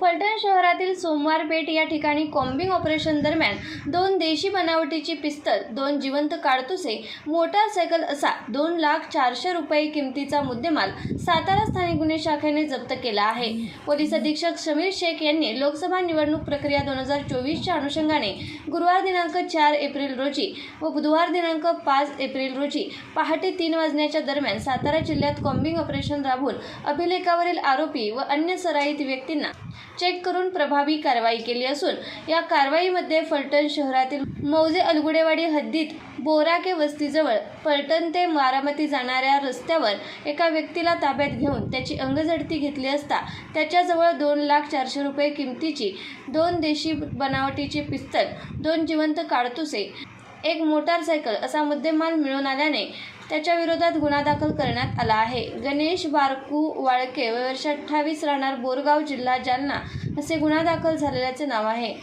फलटण शहरातील सोमवार पेठ या ठिकाणी कॉम्बिंग ऑपरेशन दरम्यान दोन देशी बनावटीची पिस्तल दोन जिवंत काडतुसे मोटारसायकल असा दोन लाख चारशे रुपये किमतीचा मुद्देमाल सातारा स्थानिक गुन्हे शाखेने जप्त केला आहे. पोलीस अधीक्षक समीर शेख यांनी लोकसभा निवडणूक प्रक्रिया दोन हजार चोवीसच्या अनुषंगाने गुरुवार दिनांक चार एप्रिल रोजी व बुधवार दिनांक पाच एप्रिल रोजी पहाटे तीन वाजण्याच्या दरम्यान सातारा जिल्ह्यात कॉम्बिंग ऑपरेशन राबवून अभिलेखावरील आरोपी व अन्य सराईत व्यक्तींना चेक करून प्रभावी कारवाई केली असून या कारवाईमध्ये फलटण शहरातील मौजे अलगुडेवाडी हद्दीत बोराके वस्तीजवळ फलटण ते मारामती जाणाऱ्या रस्त्यावर एका व्यक्तीला ताब्यात घेऊन त्याची अंगझडती घेतली असता त्याच्याजवळ दोन लाख चारशे रुपये किमतीची दोन देशी बनावटीची पिस्तल दोन जिवंत काडतुसे एक मोटारसायकल असा मुद्देमाल मिळून आल्याने त्याच्या विरोधात गुन्हा दाखल करण्यात आला आहे. गणेश बारकू वाळके वर्ष अठ्ठावीस राहणार बोरगाव जिल्हा जालना असे गुन्हा दाखल झालेल्याचे नाव आहे.